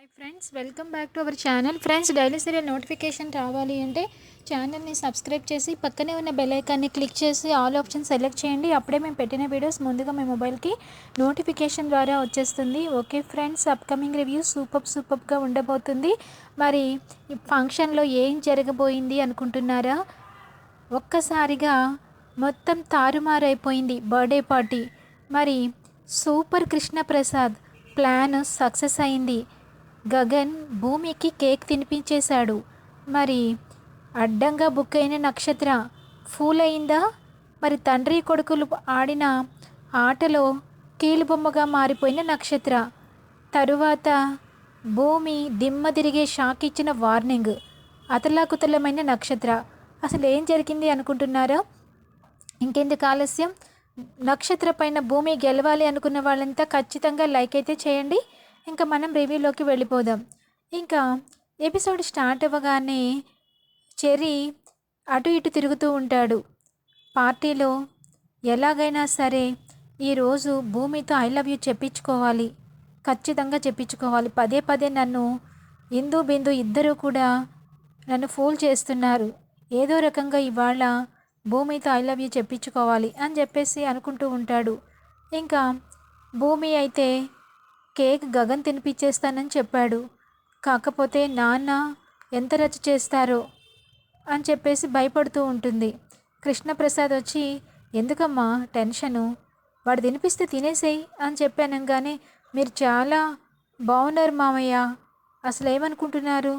Hi friends welcome back to our channel friends daily serial notification రావాలి అంటే ఛానల్ని subscribe చేసి పక్కనే ఉన్న బెల్ ఐకాన్ని క్లిక్ చేసి ఆల్ ఆప్షన్ సెలెక్ట్ చేయండి. అప్పుడే మేము పెట్టిన వీడియోస్ ముందుగా మీ మొబైల్కి నోటిఫికేషన్ ద్వారా వచ్చేస్తుంది. Okay friends upcoming review super సూపర్గా ఉండబోతుంది. మరి ఫంక్షన్లో ఏం జరగబోయింది అనుకుంటున్నారా? ఒక్కసారిగా మొత్తం తారుమారైపోయింది బర్త్డే పార్టీ మరి super Krishna Prasad plan success అయింది. గగన్ భూమికి కేక్ తినిపించేశాడు. మరి అడ్డంగా బుక్ అయిన నక్షత్ర ఫూల్ అయిందా మరి తండ్రి కొడుకులు ఆడిన ఆటలో కీలుబొమ్మగా మారిపోయిన నక్షత్ర. తరువాత భూమి దిమ్మ తిరిగే షాక్ ఇచ్చిన వార్నింగ్. అతలాకుతలమైన నక్షత్ర అసలు ఏం జరిగింది అనుకుంటున్నారా? ఇంకెందుకు ఆలస్యం? నక్షత్ర పైన భూమి గెలవాలి అనుకున్న వాళ్ళంతా ఖచ్చితంగా లైక్ అయితే చేయండి. ఇంకా మనం రివ్యూలోకి వెళ్ళిపోదాం. ఇంకా ఎపిసోడ్ స్టార్ట్ అవ్వగానే చెర్రీ అటు ఇటు తిరుగుతూ ఉంటాడు. పార్టీలో ఎలాగైనా సరే ఈరోజు భూమితో ఐ లవ్ యూ చెప్పించుకోవాలి. ఖచ్చితంగా చెప్పించుకోవాలి. పదే పదే నన్ను ఇందు బిందు ఇద్దరూ కూడా నన్ను ఫూల్ చేస్తున్నారు. ఏదో రకంగా ఇవాళ భూమితో ఐ లవ్ యూ చెప్పించుకోవాలి అని చెప్పేసి అనుకుంటూ ఉంటాడు. ఇంకా భూమి అయితే కేక్ గగన్ తినిపించేస్తానని చెప్పాడు. కాకపోతే నాన్న ఎంత రచ్చ చేస్తారో అని చెప్పేసి భయపడుతూ ఉంటుంది. కృష్ణప్రసాద్ వచ్చి ఎందుకమ్మా టెన్షను? వాడు తినిపిస్తే తినేసేయి అని చెప్పానంగానే మీరు చాలా బాగున్నారు మామయ్య. అసలు ఏమనుకుంటున్నారు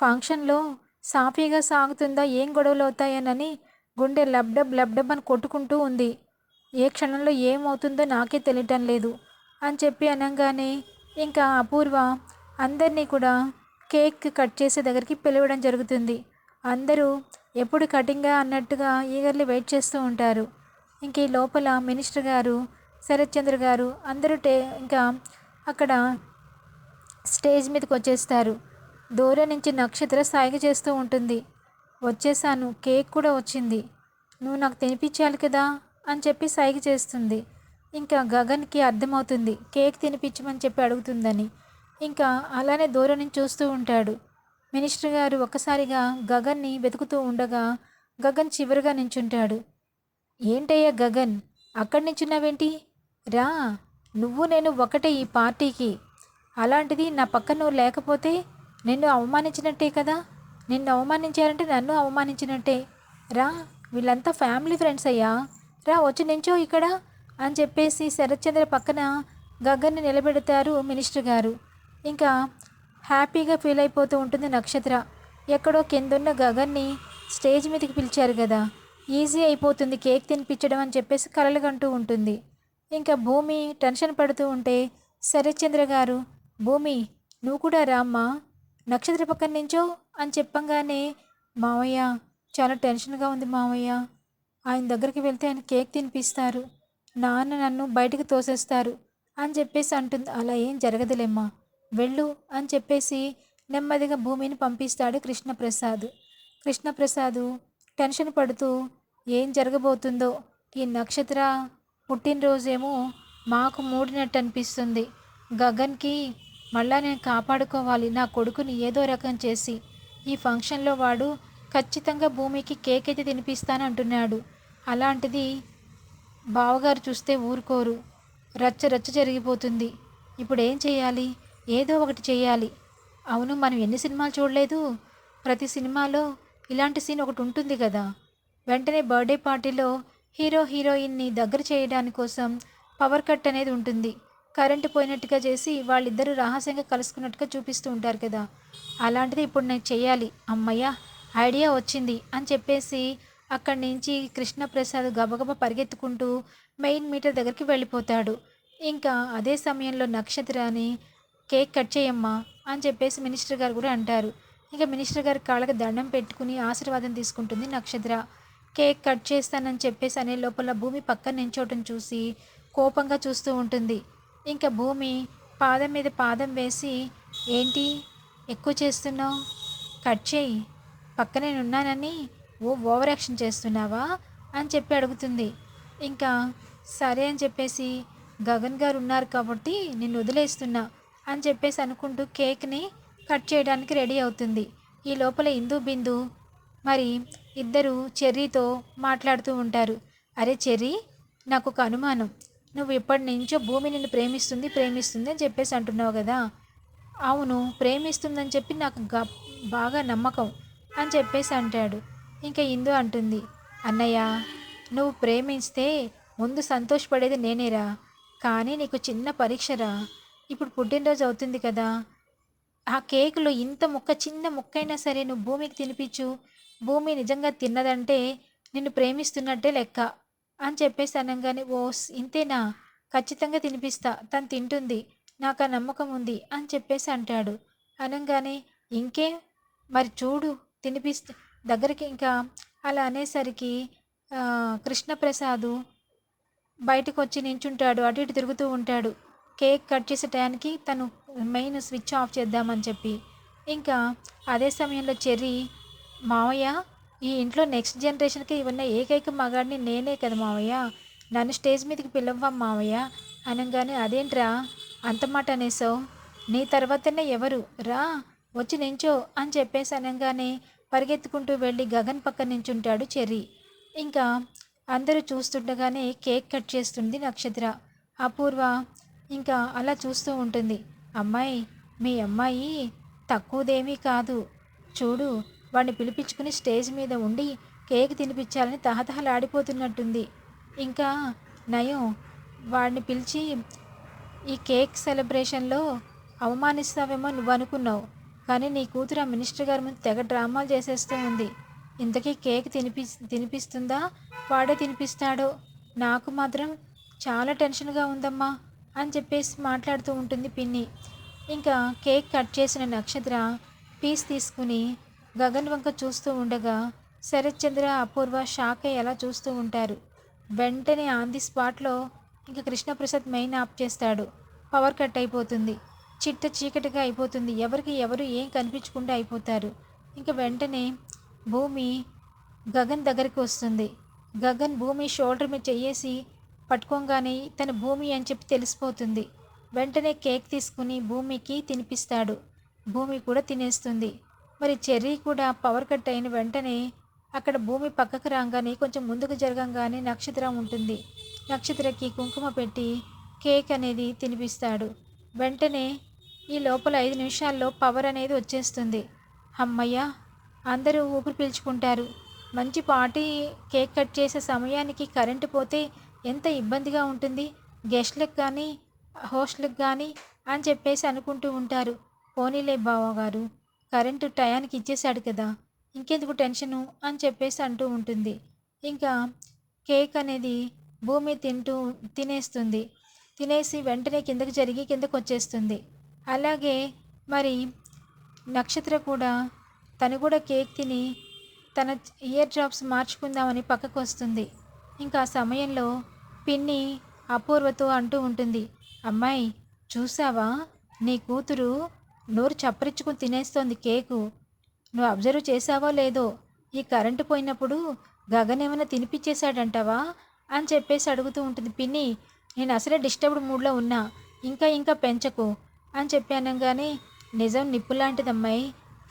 ఫంక్షన్లో సాఫీగా సాగుతుందా ఏం గొడవలు అవుతాయనని గుండె లబ్డబ్ లబ్డబ్ అని కొట్టుకుంటూ ఉంది. ఏ క్షణంలో ఏమవుతుందో నాకే తెలియటం లేదు. అని చెప్పి అనగానే ఇంకా అపూర్వ అందరినీ కూడా కేక్ కట్ చేసే దగ్గరికి పిలవడం జరుగుతుంది. అందరూ ఎప్పుడు కటింగా అన్నట్టుగా ఈగర్లీ వెయిట్ చేస్తూ ఉంటారు. ఇంక ఈ లోపల మినిస్టర్ గారు శరత్ చంద్ర గారు అందరూ టే ఇంకా అక్కడ స్టేజ్ మీదకి వచ్చేస్తారు. దూరం నుంచి నక్షత్ర సాయిగ చేస్తూ ఉంటుంది. వచ్చేసాను కేక్ కూడా వచ్చింది. నువ్వు నాకు తినిపించాలి కదా? అని చెప్పి సైగ చేస్తుంది. ఇంకా గగన్కి అర్థమవుతుంది కేక్ తినిపించమని చెప్పి అడుగుతుందని. ఇంకా అలానే దూరం నుంచి చూస్తూ ఉంటాడు. మినిస్టర్ గారు ఒక్కసారిగా గగన్ని వెతుకుతూ ఉండగా గగన్ చివరిగా నించుంటాడు. ఏంటయ్యా గగన్ అక్కడి నించున్నావేంటి? రా నువ్వు నేను ఒకటే ఈ పార్టీకి. అలాంటిది నా పక్కన నువ్వు లేకపోతే నిన్ను అవమానించినట్టే కదా? నిన్ను అవమానించారంటే నన్ను అవమానించినట్టే. రా వీళ్ళంతా ఫ్యామిలీ ఫ్రెండ్స్ అయ్యా. రా వచ్చి నించో ఇక్కడ. అని చెప్పేసి శరత్చంద్ర పక్కన గగన్ని నిలబెడతారు మినిస్టర్ గారు. ఇంకా హ్యాపీగా ఫీల్ అయిపోతూ ఉంటుంది నక్షత్ర. ఎక్కడో కిందున్న గగన్ని స్టేజ్ మీదకి పిలిచారు కదా. ఈజీ అయిపోతుంది కేక్ తినిపించడం అని చెప్పేసి కలలుగంటూ ఉంటుంది. ఇంకా భూమి టెన్షన్ పడుతూ ఉంటే శరత్చంద్ర గారు భూమి నువ్వు కూడా రామ్మా. నక్షత్ర పక్కన నుంచో అని చెప్పంగానే మావయ్య చాలా టెన్షన్గా ఉంది మావయ్య. ఆయన దగ్గరికి వెళ్తే ఆయన కేక్ తినిపిస్తారు. నాన్న నన్ను బయటకు తోసేస్తారు అని చెప్పేసి అంటుంది. అలా ఏం జరగదులేమ్మా వెళ్ళు అని చెప్పేసి నెమ్మదిగా భూమిని పంపిస్తాడు కృష్ణప్రసాద్. కృష్ణప్రసాద్ టెన్షన్ పడుతూ ఏం జరగబోతుందో ఈ నక్షత్ర పుట్టినరోజేమో మాకు మూడినట్టు అనిపిస్తుంది గగన్కి మళ్ళా నేను కాపాడుకోవాలి నా కొడుకుని ఏదో రకం చేసి. ఈ ఫంక్షన్లో వాడు ఖచ్చితంగా భూమికి కేక్ అయితే తినిపిస్తానంటున్నాడు. అలాంటిది బావగారు చూస్తే ఊరుకోరు. రచ్చ రచ్చ జరిగిపోతుంది. ఇప్పుడు ఏం చేయాలి? ఏదో ఒకటి చేయాలి. అవును మనం ఎన్ని సినిమాలు చూడలేదు? ప్రతి సినిమాలో ఇలాంటి సీన్ ఒకటి ఉంటుంది కదా. వెంటనే బర్త్డే పార్టీలో హీరో హీరోయిన్ని దగ్గర చేయడానికి కోసం పవర్ కట్ అనేది ఉంటుంది. కరెంటు పోయినట్టుగా చేసి వాళ్ళిద్దరూ రహస్యంగా కలుసుకున్నట్టుగా చూపిస్తూ ఉంటారు కదా. అలాంటిది ఇప్పుడు నేను చేయాలి. అమ్మయ్య ఐడియా వచ్చింది అని చెప్పేసి అక్కడి నుంచి కృష్ణప్రసాద్ గబగబ పరిగెత్తుకుంటూ మెయిన్ మీటర్ దగ్గరికి వెళ్ళిపోతాడు. ఇంకా అదే సమయంలో నక్షత్రాన్ని కేక్ కట్ చేయమ్మా అని చెప్పేసి మినిస్టర్ గారు కూడా అంటారు. ఇంకా మినిస్టర్ గారి కాళ్ళకి దండం పెట్టుకుని ఆశీర్వాదం తీసుకుంటుంది నక్షత్ర. కేక్ కట్ చేస్తానని చెప్పేసి అనే లోపల భూమి పక్కన నించోటం చూసి కోపంగా చూస్తూ ఉంటుంది. ఇంకా భూమి పాదం మీద పాదం వేసి ఏంటి? ఎక్కువ చేస్తున్నావు? కట్ చేయి. పక్కనే ఉన్నానని ఓ ఓవర్ యాక్షన్ చేస్తున్నావా? అని చెప్పి అడుగుతుంది. ఇంకా సరే అని చెప్పేసి గగన్ గారు ఉన్నారు కాబట్టి నిన్ను వదిలేస్తున్నా అని చెప్పేసి అనుకుంటూ కేక్ని కట్ చేయడానికి రెడీ అవుతుంది. ఈ లోపల ఇందు బిందు మరి ఇద్దరు చెర్రీతో మాట్లాడుతూ ఉంటారు. అరే చెర్రీ నాకు ఒక అనుమానం. నువ్వు ఇప్పటి నుంచో భూమి నిన్ను ప్రేమిస్తుంది ప్రేమిస్తుంది అని చెప్పేసి అంటున్నావు కదా. అవును ప్రేమిస్తుందని చెప్పి నాకు గ బాగా నమ్మకం అని చెప్పేసి అంటాడు. ఇంకా ఇందు అంటుంది. అన్నయ్య నువ్వు ప్రేమిస్తే ముందు సంతోషపడేది నేనేరా. కానీ నీకు చిన్న పరీక్షరా. ఇప్పుడు పుట్టినరోజు అవుతుంది కదా. ఆ కేకులో ఇంత ముక్క చిన్న ముక్కైనా సరే నువ్వు భూమికి తినిపించు. భూమి నిజంగా తిన్నదంటే నిన్ను ప్రేమిస్తున్నట్టే లెక్క అని చెప్పేసి అనగానే ఓ ఇంతేనా? ఖచ్చితంగా తినిపిస్తా. తను తింటుంది. నాకు ఆ నమ్మకం ఉంది అని చెప్పేసి అంటాడు. అనగానే ఇంకే? మరి చూడు తినిపిస్తే. దగ్గరికి ఇంకా అలా అనేసరికి కృష్ణప్రసాదు బయటకు వచ్చి నించుంటాడు అటు ఇటు తిరుగుతూ ఉంటాడు. కేక్ కట్ చేసే టయానికి తను మెయిన్ స్విచ్ ఆఫ్ చేద్దామని చెప్పి. ఇంకా అదే సమయంలో చెర్రీ మావయ్య ఈ ఇంట్లో నెక్స్ట్ జనరేషన్కి ఉన్న ఏకైక మగాడిని నేనే కదా మావయ్య. నన్ను స్టేజ్ మీదకి పిలవ్వా మావయ్య. అనగానే అదేంట్రా? అంత మాట అనేసావు నీ తర్వాతనే ఎవరు? రా వచ్చి నించో అని చెప్పేసి అనగానే పరిగెత్తుకుంటూ వెళ్ళి గగన్ పక్క నించుంటాడు చెర్రీ. ఇంకా అందరూ చూస్తుండగానే కేక్ కట్ చేస్తుంది నక్షత్ర. అపూర్వ ఇంకా అలా చూస్తూ ఉంటుంది. అమ్మాయి మీ అమ్మాయి తక్కువదేమీ కాదు. చూడు వాడిని పిలిపించుకుని స్టేజ్ మీద ఉండి కేక్ తినిపించాలని తహతహలాడిపోతున్నట్టుంది. ఇంకా నయం వాడిని పిలిచి ఈ కేక్ సెలబ్రేషన్లో అవమానిస్తావేమో నువ్వు అనుకున్నావు కానీ నీ కూతురు ఆ మినిస్టర్ గారి ముందు తెగ డ్రామాలు చేసేస్తూ ఉంది. ఇంతకీ కేక్ తినిపి తినిపిస్తుందా? వాడే తినిపిస్తాడో. నాకు మాత్రం చాలా టెన్షన్గా ఉందమ్మా అని చెప్పేసి మాట్లాడుతూ ఉంటుంది పిన్ని. ఇంకా కేక్ కట్ చేసిన నక్షత్ర పీస్ తీసుకుని గగన్ వంక చూస్తూ ఉండగా శరత్ చంద్ర అపూర్వ షాక్ అయ్యి ఎలా చూస్తూ ఉంటారు. వెంటనే ఆన్ ది స్పాట్లో ఇంకా కృష్ణప్రసాద్ మెయిన్ ఆఫ్ చేస్తాడు. పవర్ కట్ అయిపోతుంది. చిట్ట చీకటిగా అయిపోతుంది. ఎవరికి ఎవరు ఏం కనిపించకుండా అయిపోతారు. ఇంకా వెంటనే భూమి గగన్ దగ్గరికి వస్తుంది. గగన్ భూమి షోల్డర్ మీద చెయ్యేసి పట్టుకోగానే తన భూమి అని చెప్పి తెలిసిపోతుంది. వెంటనే కేక్ తీసుకుని భూమికి తినిపిస్తాడు. భూమి కూడా తినేస్తుంది. మరి చెర్రీ కూడా పవర్ కట్ అయిన వెంటనే అక్కడ భూమి పక్కకు రాగానే కొంచెం ముందుకు జరగంగానే నక్షత్రం ఉంటుంది. నక్షత్రకి కుంకుమ పెట్టి కేక్ అనేది తినిపిస్తాడు. వెంటనే ఈ లోపల ఐదు నిమిషాల్లో పవర్ అనేది వచ్చేస్తుంది. అమ్మయ్య అందరూ ఊపిరి పీల్చుకుంటారు. మంచి పార్టీ కేక్ కట్ చేసే సమయానికి కరెంటు పోతే ఎంత ఇబ్బందిగా ఉంటుంది. గెస్ట్లకు కానీ హోస్ట్లకు కానీ అని చెప్పేసి అనుకుంటూ ఉంటారు. పోనీలే బావగారు కరెంటు టయానికి ఇచ్చేశాడు కదా ఇంకెందుకు టెన్షను అని చెప్పేసి అంటూ ఉంటుంది. ఇంకా కేక్ అనేది భూమి తింటూ తినేస్తుంది. తినేసి వెంటనే కిందకి జరిగి కిందకు వచ్చేస్తుంది. అలాగే మరి నక్షత్ర కూడా తను కూడా కేక్ తిని తన ఇయర్ డ్రాప్స్ మార్చుకుందామని పక్కకు వస్తుంది. ఇంకా ఆ సమయంలో పిన్ని అపూర్వతో అంటూ ఉంటుంది అమ్మాయి చూసావా? నీ కూతురు నోరు చప్పరించుకుని తినేస్తోంది కేకు. నువ్వు అబ్జర్వ్ చేసావో లేదో? ఈ కరెంటు పోయినప్పుడు గగన్ ఏమైనా తినిపించేశాడంటావా అని చెప్పేసి అడుగుతూ ఉంటుంది పిన్ని నేను అసలే డిస్టర్బ్డ్ మూడ్లో ఉన్నా ఇంకా ఇంకా పెంచకు అని చెప్పానంగానే నిజం నిప్పు లాంటిదమ్మాయి.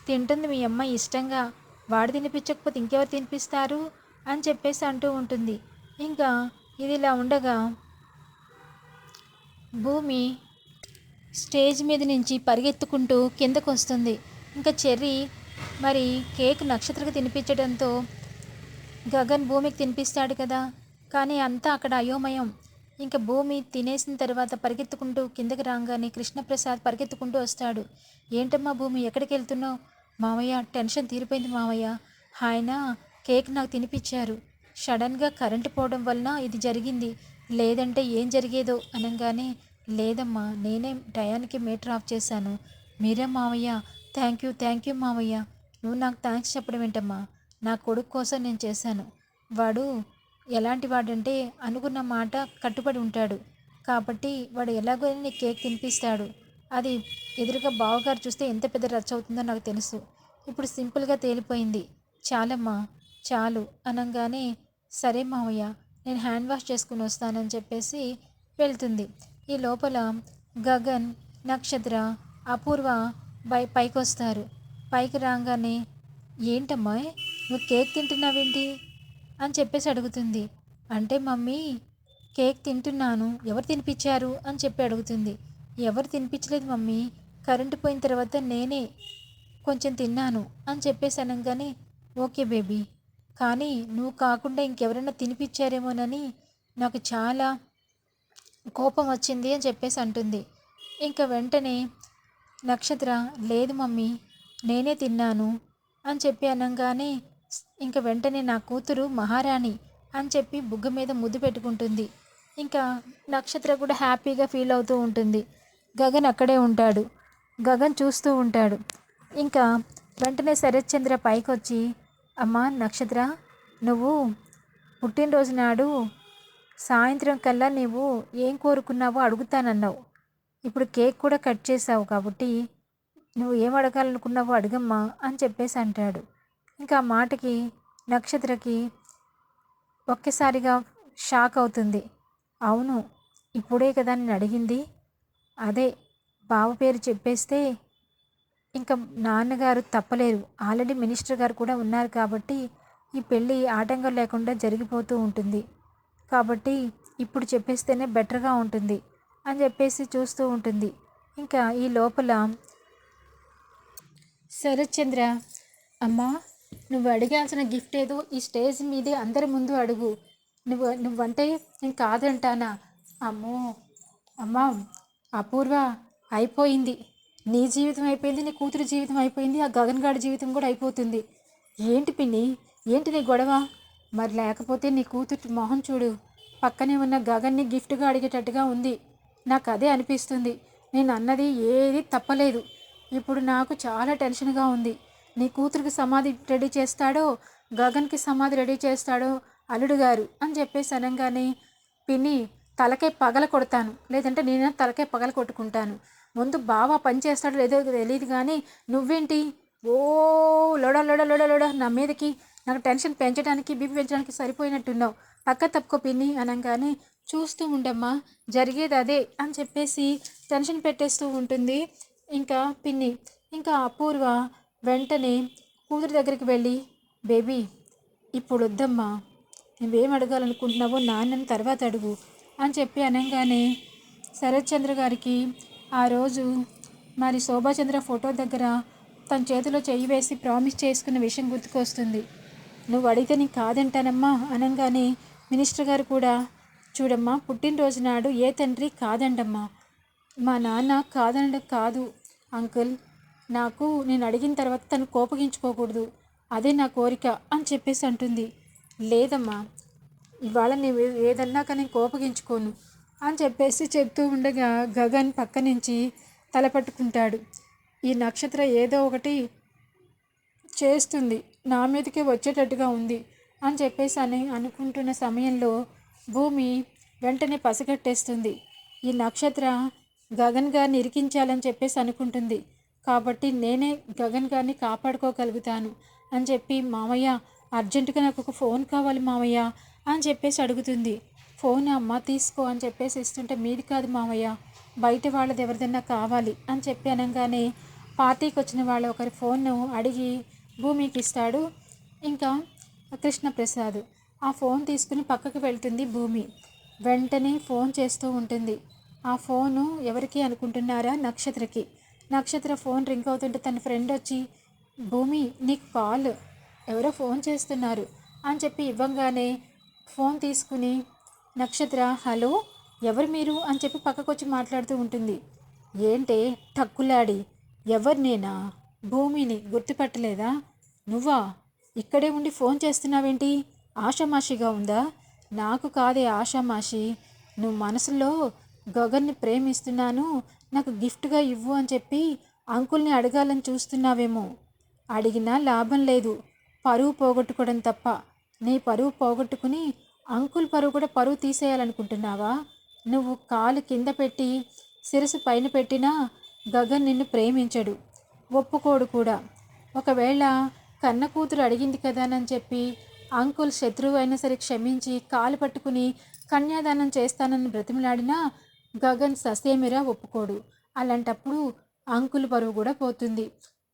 తింటుంది మీ అమ్మాయి ఇష్టంగా. వాడు తినిపించకపోతే ఇంకెవరు తినిపిస్తారు? అని చెప్పేసి అంటూ ఉంటుంది. ఇంకా ఇది ఇలా ఉండగా భూమి స్టేజ్ మీద నుంచి పరిగెత్తుకుంటూ కిందకు వస్తుంది ఇంకా చెర్రీ మరి కేక్ నక్షత్రకు తినిపించడంతో గగన్ భూమికి తినిపిస్తాడు కదా. కానీ అంతా అక్కడ అయోమయం. ఇంకా భూమి తినేసిన తర్వాత పరిగెత్తుకుంటూ కిందకి రాగానే కృష్ణప్రసాద్ పరిగెత్తుకుంటూ వస్తాడు. ఏంటమ్మా భూమి ఎక్కడికి వెళ్తున్నావు? మామయ్య టెన్షన్ తీరిపోయింది మామయ్య ఆయన కేక్ నాకు తినిపించారు సడన్గా కరెంటు పోవడం వలన ఇది జరిగింది. లేదంటే ఏం జరిగేదో? అనగానే లేదమ్మా నేనే టయానికి మీటర్ ఆఫ్ చేశాను. మీరే మావయ్య. థ్యాంక్ యూ థ్యాంక్ యూ మావయ్య. నువ్వు నాకు థ్యాంక్స్ చెప్పడం ఏంటమ్మా? నా కొడుకు కోసం నేను చేశాను. వాడు ఎలాంటి వాడంటే అనుకున్న మాట కట్టుబడి ఉంటాడు. కాబట్టి వాడు ఎలాగో నీ కేక్ తినిపిస్తాడు. అది ఎదురుగా బావగారు చూస్తే ఎంత పెద్ద రచ్చ అవుతుందో నాకు తెలుసు. ఇప్పుడు సింపుల్గా తేలిపోయింది. చాలమ్మా చాలు అనగానే సరే మావయ్య నేను హ్యాండ్ వాష్ చేసుకుని వస్తానని చెప్పేసి వెళ్తుంది. ఈ లోపల గగన్ నక్షత్ర అపూర్వ బై పైకి వస్తారు పైకి రాగానే ఏంటమ్మా నువ్వు కేక్ తింటున్నావేంటి? అని చెప్పేసి అడుగుతుంది. అంటే మమ్మీ కేక్ తింటున్నాను. ఎవరు తినిపించారు? అని చెప్పి అడుగుతుంది. ఎవరు తినిపించలేదు మమ్మీ. కరెంటు పోయిన తర్వాత నేనే కొంచెం తిన్నాను అని చెప్పేసి అనగానే ఓకే బేబీ. కానీ నువ్వు కాకుండా ఇంకెవరైనా తినిపించారేమోనని నాకు చాలా కోపం వచ్చింది అని చెప్పేసి అంటుంది. ఇంకా వెంటనే నక్షత్ర లేదు మమ్మీ నేనే తిన్నాను అని చెప్పి అనగానే ఇంకా వెంటనే నా కూతురు మహారాణి అని చెప్పి బుగ్గ మీద ముద్దు పెట్టుకుంటుంది. ఇంకా నక్షత్ర కూడా హ్యాపీగా ఫీల్ అవుతూ ఉంటుంది. గగన్ అక్కడే ఉంటాడు. గగన్ చూస్తూ ఉంటాడు. ఇంకా వెంటనే శరత్చంద్ర పైకి వచ్చి అమ్మా నక్షత్ర నువ్వు పుట్టినరోజు నాడు సాయంత్రం కల్లా నీవు ఏం కోరుకున్నావో అడుగుతానన్నావు. ఇప్పుడు కేక్ కూడా కట్ చేసావు కాబట్టి నువ్వు ఏం అడగాలనుకున్నావో అడగమ్మా అని చెప్పేసి అంటాడు. ఇంకా మాటకి నక్షత్రకి ఒక్కసారిగా షాక్ అవుతుంది. అవును ఇప్పుడే కదా నేను అడిగింది. అదే బావ పేరు చెప్పేస్తే ఇంకా నాన్నగారు తప్పలేరు. ఆల్రెడీ మినిస్టర్ గారు కూడా ఉన్నారు కాబట్టి ఈ పెళ్ళి ఆటంకం లేకుండా జరిగిపోతూ ఉంటుంది. కాబట్టి ఇప్పుడు చెప్పేస్తేనే బెటర్గా ఉంటుంది అని చెప్పేసి చూస్తూ ఉంటుంది. ఇంకా ఈ లోపల శరత్చంద్ర అమ్మా నువ్వు అడిగాల్సిన గిఫ్ట్ ఏదో ఈ స్టేజ్ మీదే అందరి ముందు అడుగు. నువ్వు నువ్వంటే నేను కాదంటానా? అమ్మో అమ్మా అపూర్వ అయిపోయింది. నీ జీవితం అయిపోయింది నీ కూతురు జీవితం అయిపోయింది ఆ గగన్గాడి జీవితం కూడా అయిపోతుంది. ఏంటి పిన్ని? ఏంటి నీ గొడవ? మరి లేకపోతే నీ కూతురు మొహం చూడు. పక్కనే ఉన్న గగన్ని గిఫ్ట్గా అడిగేటట్టుగా ఉంది. నాకు అదే అనిపిస్తుంది. నేను అన్నది ఏది తప్పలేదు. ఇప్పుడు నాకు చాలా టెన్షన్గా ఉంది. నీ కూతురికి సమాధి రెడీ చేస్తాడో గగన్కి సమాధి రెడీ చేస్తాడో అల్లుడు గారు అని చెప్పేసి అనగానే పిన్ని తలకే పగల కొడతాను. లేదంటే నేను తలకే పగల కొట్టుకుంటాను. ముందు బాగా పని చేస్తాడో లేదో తెలియదు కానీ నువ్వేంటి? ఓ లోడ లోడ లోడ లోడ నా మీదకి నాకు టెన్షన్ పెంచడానికి బీపీ పెంచడానికి సరిపోయినట్టున్నావు. పక్క తప్పుకో పిన్ని అనగానే చూస్తూ ఉండమ్మా జరిగేది అదే అని చెప్పేసి టెన్షన్ పెట్టేస్తూ ఉంటుంది. ఇంకా పిన్ని ఇంకా అపూర్వ వెంటనే కూతురు దగ్గరికి వెళ్ళి బేబీ ఇప్పుడు వద్దమ్మా. నువ్వేం అడగాలనుకుంటున్నావో నాన్నని తర్వాత అడుగు అని చెప్పి అనగానే శరత్చంద్ర గారికి ఆ రోజు మరి శోభాచంద్ర ఫోటో దగ్గర తన చేతిలో చెయ్యి వేసి ప్రామిస్ చేసుకున్న విషయం గుర్తుకొస్తుంది. నువ్వు అడిగితే నీకు కాదంటానమ్మా అనగానే మినిస్టర్ గారు కూడా చూడమ్మా పుట్టినరోజు నాడు ఏ తండ్రి కాదండమ్మా. మా నాన్న కాదనడం కాదు అంకుల్. నాకు నేను అడిగిన తర్వాత తను కోపగించుకోకూడదు. అదే నా కోరిక అని చెప్పేసి అంటుంది. లేదమ్మా ఇవాళ నేను ఏదన్నాక కానీ కోపగించుకోను అని చెప్పేసి చెప్తూ ఉండగా గగన్ పక్క నుంచి తలపట్టుకుంటాడు ఈ నక్షత్ర ఏదో ఒకటి చేస్తుంది. నా మీదకే వచ్చేటట్టుగా ఉంది అని చెప్పేసి అని అనుకుంటున్న సమయంలో భూమి వెంటనే పసిగట్టేస్తుంది. ఈ నక్షత్ర గగన్ గారిని ఇరికించాలని చెప్పేసి అనుకుంటుంది. కాబట్టి నేనే గగన్ గారిని కాపాడుకోగలుగుతాను అని చెప్పి మామయ్య అర్జెంటుగా నాకు ఒక ఫోన్ కావాలి మామయ్య అని చెప్పేసి అడుగుతుంది. ఫోన్ అమ్మ తీసుకో అని చెప్పేసి ఇస్తుంటే మీది కాదు మామయ్య బయట వాళ్ళది ఎవరిదన్నా కావాలి అని చెప్పి అనగానే పార్టీకి వచ్చిన వాళ్ళ ఒకరి ఫోన్ను అడిగి భూమికి ఇస్తాడు ఇంకా కృష్ణప్రసాద్ ఆ ఫోన్ తీసుకుని పక్కకు వెళ్తుంది భూమి. వెంటనే ఫోన్ చేస్తూ ఉంటుంది. ఆ ఫోను ఎవరికి అనుకుంటున్నారా నక్షత్రకి. నక్షత్ర ఫోన్ రింగ్ అవుతుంటే తన ఫ్రెండ్ వచ్చి భూమి నీకు కాల్. ఎవరో ఫోన్ చేస్తున్నారు? అని చెప్పి ఇవ్వంగానే ఫోన్ తీసుకుని నక్షత్ర హలో ఎవరు మీరు? అని చెప్పి పక్కకు వచ్చి మాట్లాడుతూ ఉంటుంది. ఏంటే టక్కులాడి ఎవరు నేనా? భూమిని గుర్తుపట్టలేదా? నువ్వా? ఇక్కడే ఉండి ఫోన్ చేస్తున్నావేంటి? ఆషామాషిగా ఉందా? నాకు కాదే ఆషామాషి. నువ్వు మనసులో గగన్ని ప్రేమిస్తున్నాను. నాకు గిఫ్ట్గా ఇవ్వు అని చెప్పి అంకుల్ని అడగాలని చూస్తున్నావేమో. అడిగినా లాభం లేదు. పరువు పోగొట్టుకోవడం తప్ప. నీ పరువు పోగొట్టుకుని అంకుల్ పరువు కూడా పరువు తీసేయాలనుకుంటున్నావా? నువ్వు కాలు కింద పెట్టి శిరసు పైన పెట్టినా గగన్ నిన్ను ప్రేమించడు. ఒప్పుకోడు కూడా. ఒకవేళ కన్న కూతురు అడిగింది కదానని చెప్పి అంకుల్ శత్రువు అయినా సరే క్షమించి కాలు పట్టుకుని కన్యాదానం చేస్తానని బ్రతిమలాడినా గగన్ ససేమిరా ఒప్పుకోడు. అలాంటప్పుడు అంకుల్ పరువు కూడా పోతుంది.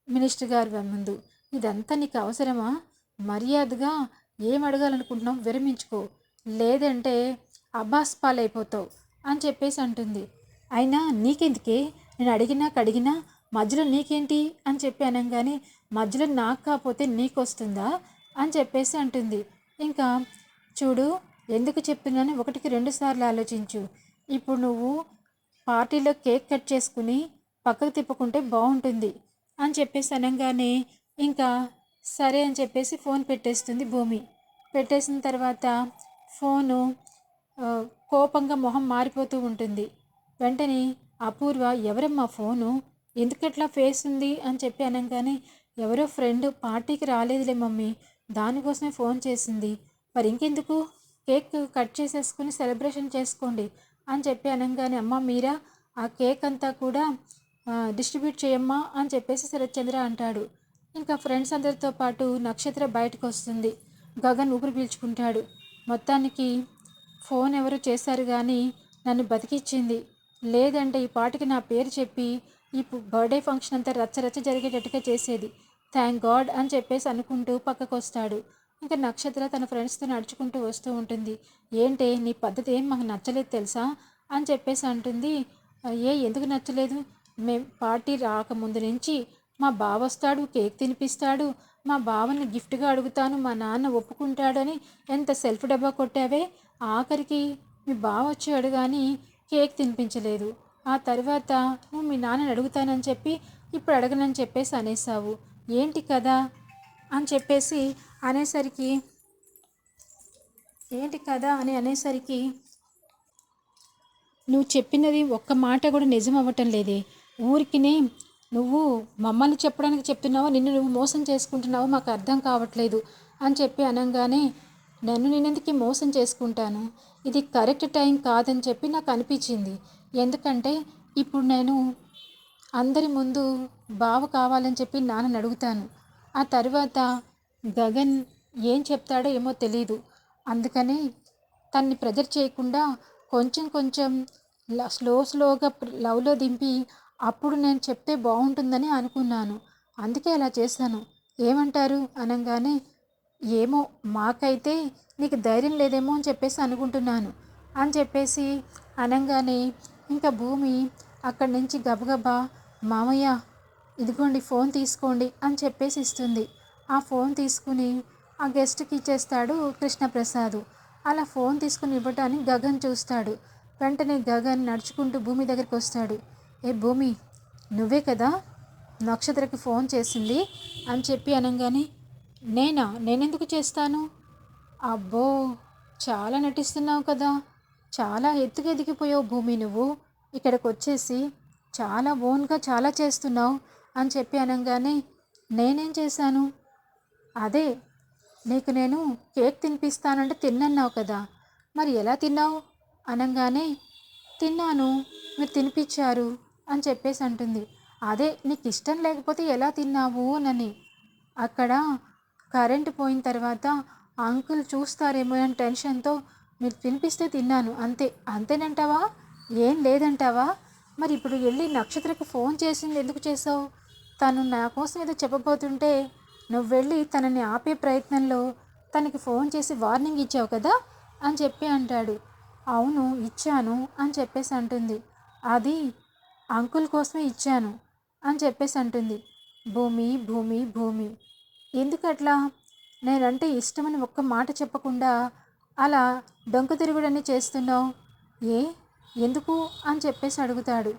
మినిస్టర్ గారి ముందు ఇదంతా నీకు అవసరమా? మర్యాదగా ఏం అడగాలనుకుంటున్నావు విరమించుకో. లేదంటే అబ్బాస్ పాలైపోతావు అని చెప్పేసి అంటుంది. అయినా నీకెందుకే? నేను అడిగినా కడిగినా మధ్యలో నీకేంటి అని చెప్పి అనగానే మధ్యలో నాకు కాకపోతే నీకు వస్తుందా అని చెప్పేసి అంటుంది. ఇంకా చూడు ఎందుకు చెప్తున్నాను ఒకటికి రెండు సార్లు ఆలోచించు. ఇప్పుడు నువ్వు పార్టీలో కేక్ కట్ చేసుకుని పక్కకు తిప్పుకుంటే బాగుంటుంది అని చెప్పేసి అనగానే ఇంకా సరే అని చెప్పేసి ఫోన్ పెట్టేస్తుంది భూమి. పెట్టేసిన తర్వాత ఫోను కోపంగా మొహం మారిపోతూ ఉంటుంది. వెంటనే అపూర్వ ఎవరమ్మా ఫోను? ఎందుకట్లా ఫేస్ ఉంది? అని చెప్పి అనగానే ఎవరో ఫ్రెండ్ పార్టీకి రాలేదులే మమ్మీ. దానికోసమే ఫోన్ చేసింది. మరి ఇంకెందుకు? కేక్ కట్ చేసేసుకుని సెలబ్రేషన్ చేసుకోండి. అని చెప్పి అనగానే అమ్మ మీరా? ఆ కేక్ అంతా కూడా డిస్ట్రిబ్యూట్ చేయమ్మా అని చెప్పేసి శరత్చంద్ర అంటాడు. ఇంకా ఫ్రెండ్స్ అందరితో పాటు నక్షత్ర బయటకు వస్తుంది. గగన్ ఊపిరి పీల్చుకుంటాడు. మొత్తానికి ఫోన్ ఎవరు చేశారు కానీ నన్ను బతికిచ్చింది. లేదంటే ఈ పాటికి నా పేరు చెప్పి ఈ బర్త్డే ఫంక్షన్ అంతా రచ్చరచ్చ జరిగేటట్టుగా చేసేది. థ్యాంక్ గాడ్ అని చెప్పేసి అనుకుంటూ పక్కకు వస్తాడు ఇంకా నక్షత్ర తన ఫ్రెండ్స్తో నడుచుకుంటూ వస్తూ ఉంటుంది. ఏంటే నీ పద్ధతి ఏం మాకు నచ్చలేదు తెలుసా? అని చెప్పేసి అంటుంది. ఏ ఎందుకు నచ్చలేదు? మేం పార్టీ రాకముందు నుంచి మా బావ వస్తాడు కేక్ తినిపిస్తాడు మా బావని గిఫ్ట్గా అడుగుతాను మా నాన్న ఒప్పుకుంటాడని ఎంత సెల్ఫ్ డబ్బా కొట్టావే? ఆఖరికి మీ బావ వచ్చాడు కానీ కేక్ తినిపించలేదు. ఆ తర్వాత నువ్వు మీ నాన్నని అడుగుతానని చెప్పి ఇప్పుడు అడగనని చెప్పేసి అనేసావు. ఏంటి కదా? అని చెప్పేసి అనేసరికి ఏంటి కదా? అని అనేసరికి నువ్వు చెప్పినది ఒక్క మాట కూడా నిజం అవ్వటం లేదే. ఊరికినే నువ్వు మమ్మల్ని చెప్పడానికి చెప్తున్నావో నిన్ను నువ్వు మోసం చేసుకుంటున్నావో మాకు అర్థం కావట్లేదు అని చెప్పి అనగానే నన్ను నేనెందుకు మోసం చేసుకుంటాను? ఇది కరెక్ట్ టైం కాదని చెప్పి నాకు అనిపించింది. ఎందుకంటే ఇప్పుడు నేను అందరి ముందు బావ కావాలని చెప్పి నాన్నని అడుగుతాను. ఆ తర్వాత గగన్ ఏం చెప్తాడో ఏమో తెలియదు అందుకని తన్ని ప్రెజర్ చేయకుండా కొంచెం కొంచెం ల- స్లో స్లోగా లవ్లో దింపి అప్పుడు నేను చెప్తే బాగుంటుందని అనుకున్నాను. అందుకే అలా చేశాను. ఏమంటారు అనగానే ఏమో మాకైతే నీకు ధైర్యం లేదేమో అని చెప్పేసి అనుకుంటున్నాను. అని చెప్పేసి అనగానే ఇంకా భూమి అక్కడి నుంచి గబగబా మామయ్య ఇదిగోండి ఫోన్ తీసుకోండి అని చెప్పేసి ఇస్తుంది. ఆ ఫోన్ తీసుకుని ఆ గెస్ట్కి ఇచ్చేస్తాడు కృష్ణప్రసాద్. అలా ఫోన్ తీసుకుని ఇవ్వటానికి గగన్ చూస్తాడు. వెంటనే గగన్ నడుచుకుంటూ భూమి దగ్గరికి వస్తాడు. ఏ భూమి నువ్వే కదా? నక్షత్రకి ఫోన్ చేసింది? అని చెప్పి అనగానే నేనా? నేనెందుకు చేస్తాను? అబ్బో చాలా నటిస్తున్నావు కదా. చాలా ఎత్తుకు ఎదిగిపోయావు భూమి నువ్వు. ఇక్కడికి వచ్చేసి చాలా ఓన్గా చాలా చేస్తున్నావు అని చెప్పి అనగానే నేనేం చేశాను? అదే నీకు నేను కేక్ తినిపిస్తానంటే తిన్నన్నావు కదా మరి ఎలా తిన్నావు? అనగానే తిన్నాను మీరు తినిపించారు అని చెప్పేసి అంటుంది. అదే నీకు ఇష్టం లేకపోతే ఎలా తిన్నావు? అని. అక్కడ కరెంటు పోయిన తర్వాత అంకుల్ చూస్తారేమో అని టెన్షన్తో మీరు తినిపిస్తే తిన్నాను అంతే. అంతేనంటావా? ఏం లేదంటావా? మరి ఇప్పుడు వెళ్ళి నక్షత్రకు ఫోన్ చేసింది ఎందుకు చేసావు? తను నా కోసం ఏదో చెప్పబోతుంటే నువ్వు వెళ్ళి తనని ఆపే ప్రయత్నంలో తనకి ఫోన్ చేసి వార్నింగ్ ఇచ్చావు కదా అని చెప్పి అంటాడు. అవును ఇచ్చాను అని చెప్పేసి అంటుంది. అది అంకుల్ కోసమే ఇచ్చాను అని చెప్పేసి అంటుంది. భూమి భూమి భూమి. ఎందుకట్లా? నేనంటే ఇష్టమని ఒక్క మాట చెప్పకుండా అలా డొంక తిరుగుడని చేస్తున్నావు? ఏ? ఎందుకు? అని చెప్పేసి అడుగుతాడు.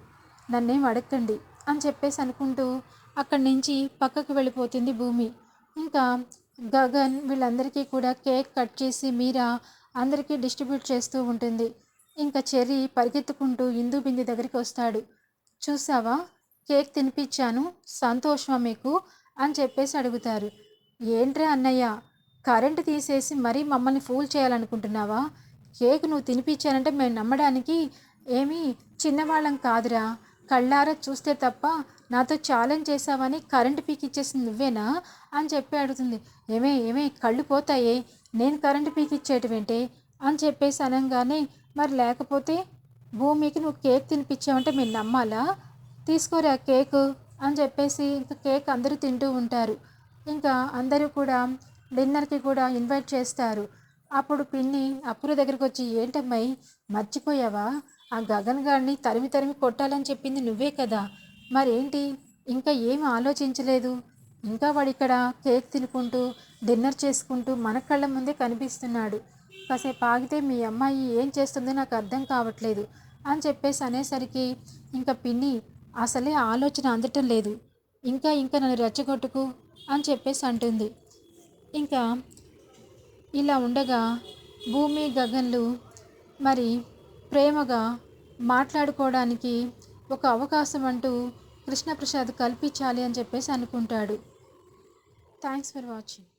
నన్నేం అడగండి అని చెప్పేసి అనుకుంటూ అక్కడి నుంచి పక్కకు వెళ్ళిపోతుంది భూమి. ఇంకా గగన్ వీళ్ళందరికీ కూడా కేక్ కట్ చేసి మీరా అందరికీ డిస్ట్రిబ్యూట్ చేస్తూ ఉంటుంది. ఇంకా చెర్రీ పరిగెత్తుకుంటూ ఇందు బింది దగ్గరికి వస్తాడు. చూసావా? కేక్ తినిపించాను సంతోషమా మీకు? అని చెప్పేసి అడుగుతారు. ఏంట్రా అన్నయ్య? కరెంటు తీసేసి మరీ మమ్మల్ని ఫూల్ చేయాలనుకుంటున్నావా? కేక్ నువ్వు తినిపించానంటే మేము నమ్మడానికి ఏమీ చిన్నవాళ్ళం కాదురా. కళ్ళారా చూస్తే తప్ప నాతో ఛాలెంజ్ చేసావని కరెంటు పీక్ ఇచ్చేసింది నువ్వేనా? అని చెప్పి అడుగుతుంది. ఏమే ఏమే కళ్ళు పోతాయే. నేను కరెంటు పీక్ ఇచ్చేటవేంటే అని చెప్పేసి అనగానే మరి లేకపోతే భూమికి నువ్వు కేక్ తినిపించావంటే మేము నమ్మాలా? తీసుకోరా కేకు అని చెప్పేసి ఇంకా కేక్ అందరూ తింటూ ఉంటారు. ఇంకా అందరూ కూడా డిన్నర్కి కూడా ఇన్వైట్ చేస్తారు. అప్పుడు పిన్ని అప్పుల దగ్గరికి వచ్చి ఏంటమ్మాయి మర్చిపోయావా? ఆ గగన్ గారిని తరిమి తరిమి కొట్టాలని చెప్పింది నువ్వే కదా. మరేంటి? ఇంకా ఏమి ఆలోచించలేదు. ఇంకా వాడు ఇక్కడ కేక్ తినుకుంటూ డిన్నర్ చేసుకుంటూ మన కళ్ళ ముందే కనిపిస్తున్నాడు. కాసేపు ఆగితే మీ అమ్మాయి ఏం చేస్తుందో నాకు అర్థం కావట్లేదు అని చెప్పేసి అనేసరికి ఇంకా పిన్ని అసలే ఆలోచన అందటం లేదు. ఇంకా ఇంకా నన్ను రెచ్చగొట్టుకు అని చెప్పేసి అంటుంది. ఇంకా ఇలా ఉండగా భూమి గగన్లు మరి ప్రేమగా మాట్లాడుకోవడానికి ఒక అవకాశం అంటూ కృష్ణప్రసాద్ కల్పించాలి అని చెప్పేసి అనుకుంటాడు. Thanks for watching